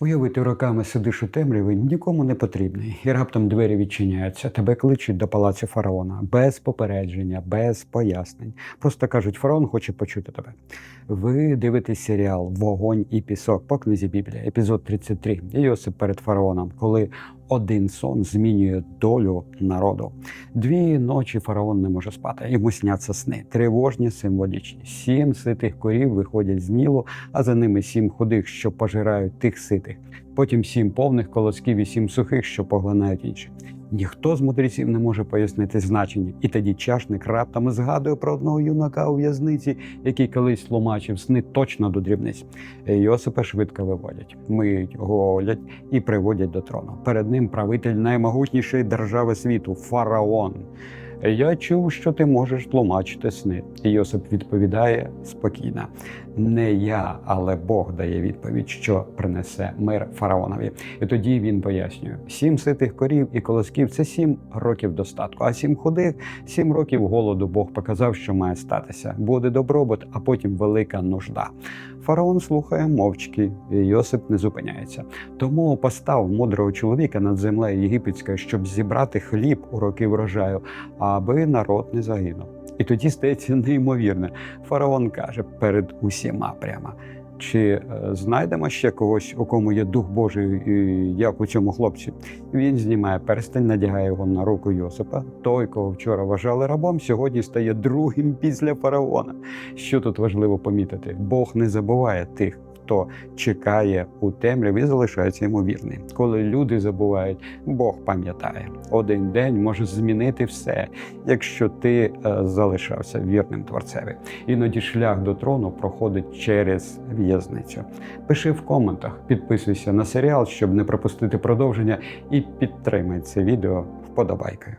Уяви, ти роками сидиш у темряві, нікому не потрібний, і раптом двері відчиняються, тебе кличуть до палацу фараона без попередження, без пояснень. Просто кажуть, фараон хоче почути тебе. Ви дивитесь серіал Вогонь і пісок по книзі Біблія, епізод 33. Йосип перед фараоном, коли один сон змінює долю народу. Дві ночі фараон не може спати. Йому сняться сни, тривожні, символічні. Сім ситих корів виходять з Нілу, а за ними сім худих, що пожирають тих ситих. Потім сім повних колосків і сім сухих, що поглинають інші. Ніхто з мудреців не може пояснити значення, і тоді чашник раптом згадує про одного юнака у в'язниці, який колись ломачив сни точно до дрібниць. Йосипа швидко виводять, миють, голять і приводять до трону. Перед ним правитель наймогутнішої держави світу фараон. Я чув, що ти можеш тлумачити сни. Йосип відповідає спокійно: не я, але Бог дає відповідь, що принесе мир фараонові. І тоді він пояснює: сім ситих корів і колосків це сім років достатку, а сім худих сім років голоду. Бог показав, що має статися. Буде добробут, а потім велика нужда. Фараон слухає мовчки, і Йосип не зупиняється. Тому постав мудрого чоловіка над землею єгипетською, щоб зібрати хліб у роки врожаю, аби народ не загинув. І тоді стається неймовірне. Фараон каже перед усіма прямо. Чи е, знайдемо ще когось, у кому є дух Божий, як у цьому хлопці? Він знімає перстень, надягає його на руку Йосипа. Той, кого вчора вважали рабом, сьогодні стає другим після фараона. Що тут важливо помітити? Бог не забуває тих, хто чекає у темряві, залишається йому вірним. Коли люди забувають, Бог пам'ятає. Один день може змінити все, якщо ти е, залишався вірним творцеві. Іноді шлях до трону проходить через в'язницю. Пиши в коментах, підписуйся на серіал, щоб не пропустити продовження, і підтримай це відео вподобайкою.